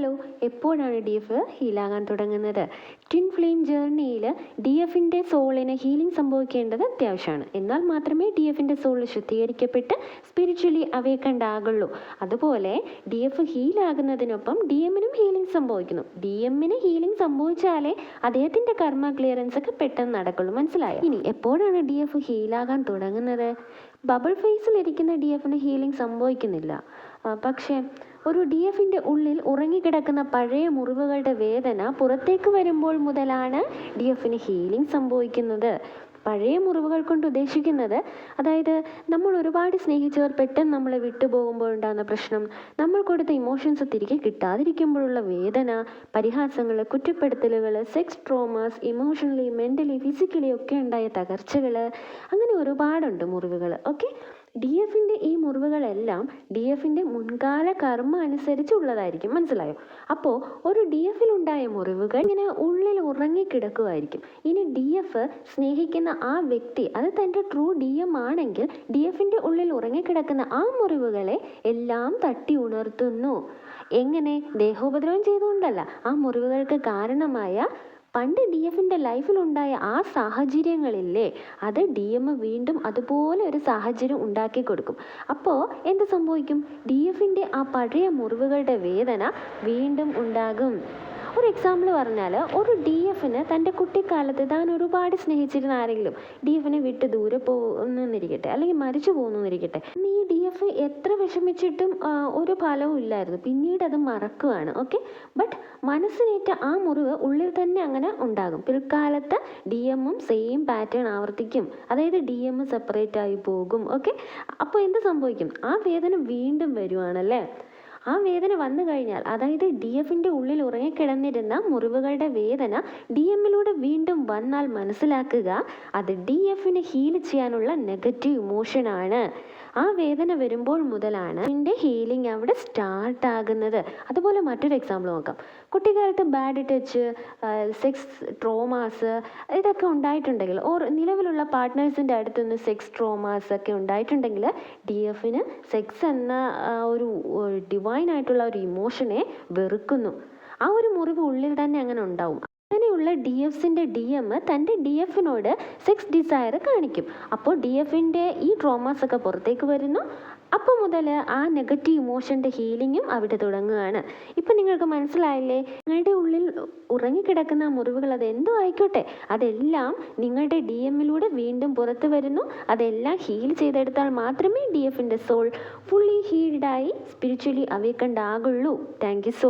Hello എപ്പോഴാണ് D F ഹീലാകാൻ തുടങ്ങുന്നത്? Twin flame ജേർണിയിൽ D എഫിന്റെ സോളിന് ഹീലിംഗ് സംഭവിക്കേണ്ടത് അത്യാവശ്യമാണ്. എന്നാൽ മാത്രമേ ഡി എഫിന്റെ സോൾ ശുദ്ധീകരിക്കപ്പെട്ട് സ്പിരിച്വലി അവേക്കണ്ട് ആകുള്ളൂ അതുപോലെ ഡി എഫ് ഹീലാകുന്നതിനൊപ്പം ഡി എമ്മിനും ഹീലിംഗ് സംഭവിക്കുന്നു. ഡി എമ്മിന് ഹീലിംഗ് സംഭവിച്ചാലേ അദ്ദേഹത്തിന്റെ കർമ്മ ക്ലിയറൻസ് ഒക്കെ പെട്ടെന്ന് നടക്കുള്ളൂ. മനസ്സിലായോ? ഇനി എപ്പോഴാണ് ഡി എഫ് ഹീലാകാൻ തുടങ്ങുന്നത്? ബബിൾ ഫേസിൽ ഇരിക്കുന്ന ഡി എഫിന് ഹീലിംഗ് സംഭവിക്കുന്നില്ല. പക്ഷേ ഒരു ഡി എഫിന്റെ ഉള്ളിൽ ഉറങ്ങിക്കിടക്കുന്ന പഴയ മുറിവുകളുടെ വേദന പുറത്തേക്ക് വരുമ്പോൾ മുതലാണ് ഡി എഫിന് ഹീലിംഗ് സംഭവിക്കുന്നത്. പഴയ മുറിവുകൾ കൊണ്ട് ഉദ്ദേശിക്കുന്നത് അതായത് നമ്മൾ ഒരുപാട് സ്നേഹിച്ചവർ പെട്ടെന്ന് നമ്മളെ വിട്ടുപോകുമ്പോൾ ഉണ്ടാകുന്ന പ്രശ്നം നമ്മൾ കൊടുത്ത ഇമോഷൻസ് തിരികെ കിട്ടാതിരിക്കുമ്പോഴുള്ള വേദന പരിഹാസങ്ങൾ കുറ്റപ്പെടുത്തലുകൾ sex traumas emotionally mentally physically ഒക്കെ ഉണ്ടായ തകർച്ചകൾ അങ്ങനെ ഒരുപാടുണ്ട് മുറിവുകൾ ഓക്കെ ഡി എഫിന്റെ ഈ മുറിവുകളെല്ലാം ഡി എഫിന്റെ മുൻകാല കർമ്മ അനുസരിച്ചുള്ളതായിരിക്കും. മനസ്സിലായോ? അപ്പോൾ ഒരു ഡി എഫിലുണ്ടായ മുറിവുകൾ ഇങ്ങനെ ഉള്ളിൽ ഉറങ്ങിക്കിടക്കുമായിരിക്കും ഇനി ഡി എഫ് സ്നേഹിക്കുന്ന ആ വ്യക്തി അത് തന്റെ ട്രൂ ഡി എം ആണെങ്കിൽ ഡി എഫിന്റെ ഉള്ളിൽ ഉറങ്ങിക്കിടക്കുന്ന ആ മുറിവുകളെ എല്ലാം തട്ടി ഉണർത്തുന്നു. എങ്ങനെ? ദേഹോപദ്രവം ചെയ്തുകൊണ്ടല്ല. ആ മുറിവുകൾക്ക് കാരണമായ പണ്ട് ഡി എഫിന്റെ ലൈഫിലുണ്ടായ ആ സാഹചര്യങ്ങളില്ലേ അത് ഡി എം വീണ്ടും അതുപോലെ ഒരു സാഹചര്യം ഉണ്ടാക്കി കൊടുക്കും. അപ്പോൾ എന്ത് സംഭവിക്കും? ഡി എഫിന്റെ ആ പഴയ മുറിവുകളുടെ വേദന വീണ്ടും ഉണ്ടാകും. ഒരു എക്സാമ്പിൾ പറഞ്ഞാൽ ഒരു ഡി എഫിന് തന്റെ കുട്ടിക്കാലത്ത് താൻ ഒരുപാട് സ്നേഹിച്ചിരുന്ന ആരെങ്കിലും ഡി എഫിനെ വിട്ട് ദൂരെ പോകുന്നെന്നിരിക്കട്ടെ അല്ലെങ്കിൽ മരിച്ചു പോകുന്നെന്നിരിക്കട്ടെ ഈ ഡി എഫ് എത്ര വിഷമിച്ചിട്ടും ഒരു ഫലവും ഇല്ലായിരുന്നു. പിന്നീട് അത് മറക്കുകയാണ് ഓക്കെ ബട്ട് മനസ്സിനേറ്റ ആ മുറിവ് ഉള്ളിൽ തന്നെ അങ്ങനെ ഉണ്ടാകും. പിൽക്കാലത്ത് ഡി എമ്മും സെയിം പാറ്റേൺ ആവർത്തിക്കും. അതായത് ഡി എം സെപ്പറേറ്റ് ആയി പോകും ഓക്കെ അപ്പോൾ എന്ത് സംഭവിക്കും? ആ വേദന വീണ്ടും വരുവാണല്ലേ? ആ വേദന വന്നു കഴിഞ്ഞാൽ അതായത് ഡി എഫിന്റെ ഉള്ളിൽ ഉറങ്ങിക്കിടന്നിരുന്ന മുറിവുകളുടെ വേദന ഡി എമ്മിലൂടെ വീണ്ടും വന്നാൽ മനസ്സിലാക്കുക അത് ഡി എഫിനെ ഹീൽ ചെയ്യാനുള്ള നെഗറ്റീവ് ഇമോഷനാണ് ആ വേദന വരുമ്പോൾ മുതലാണ് ഇതിന്റെ ഹീലിംഗ് അവിടെ സ്റ്റാർട്ട് ആകുന്നത്. അതുപോലെ മറ്റൊരു എക്സാമ്പിൾ നോക്കാം. കുട്ടിക്കാലത്ത് ബാഡ് ടച്ച് സെക്സ് ട്രോമാസ് ഇതൊക്കെ ഉണ്ടായിട്ടുണ്ടെങ്കിൽ ഓർ നിലവിലുള്ള പാർട്ട്നേഴ്സിന്റെ അടുത്തുനിന്ന് സെക്സ് ട്രോമാസ് ഒക്കെ ഉണ്ടായിട്ടുണ്ടെങ്കിൽ ഡി എഫിന് സെക്സ് എന്ന ഒരു ഡിവൈൻ ആയിട്ടുള്ള ഒരു ഇമോഷനെ വെറുക്കുന്നു. ആ ഒരു മുറിവ് ഉള്ളിൽ തന്നെ അങ്ങനെ ഉണ്ടാവും. അങ്ങനെയുള്ള ഡി എഫ്സിന്റെ ഡി എം തന്റെ ഡി എഫിനോട് സെക്സ് ഡിസയർ കാണിക്കും. അപ്പോൾ ഡി എഫിന്റെ ഈ ട്രോമാസ് ഒക്കെ പുറത്തേക്ക് വരുന്നു. അപ്പോൾ മുതൽ ആ നെഗറ്റീവ് ഇമോഷന്റെ ഹീലിങ്ങും അവിടെ തുടങ്ങുകയാണ്. ഇപ്പം നിങ്ങൾക്ക് മനസ്സിലായില്ലേ? നിങ്ങളുടെ ഉള്ളിൽ ഉറങ്ങിക്കിടക്കുന്ന മുറിവുകൾ അത് എന്തോ ആയിക്കോട്ടെ? അതെല്ലാം നിങ്ങളുടെ ഡി എമ്മിലൂടെ വീണ്ടും പുറത്തു വരുന്നു. അതെല്ലാം ഹീൽ ചെയ്തെടുത്താൽ മാത്രമേ ഡി എഫിന്റെ സോൾ ഫുള്ളി ഹീൽഡായി സ്പിരിച്വലി അവേക്കണ്ടാകുള്ളൂ താങ്ക് യു സോ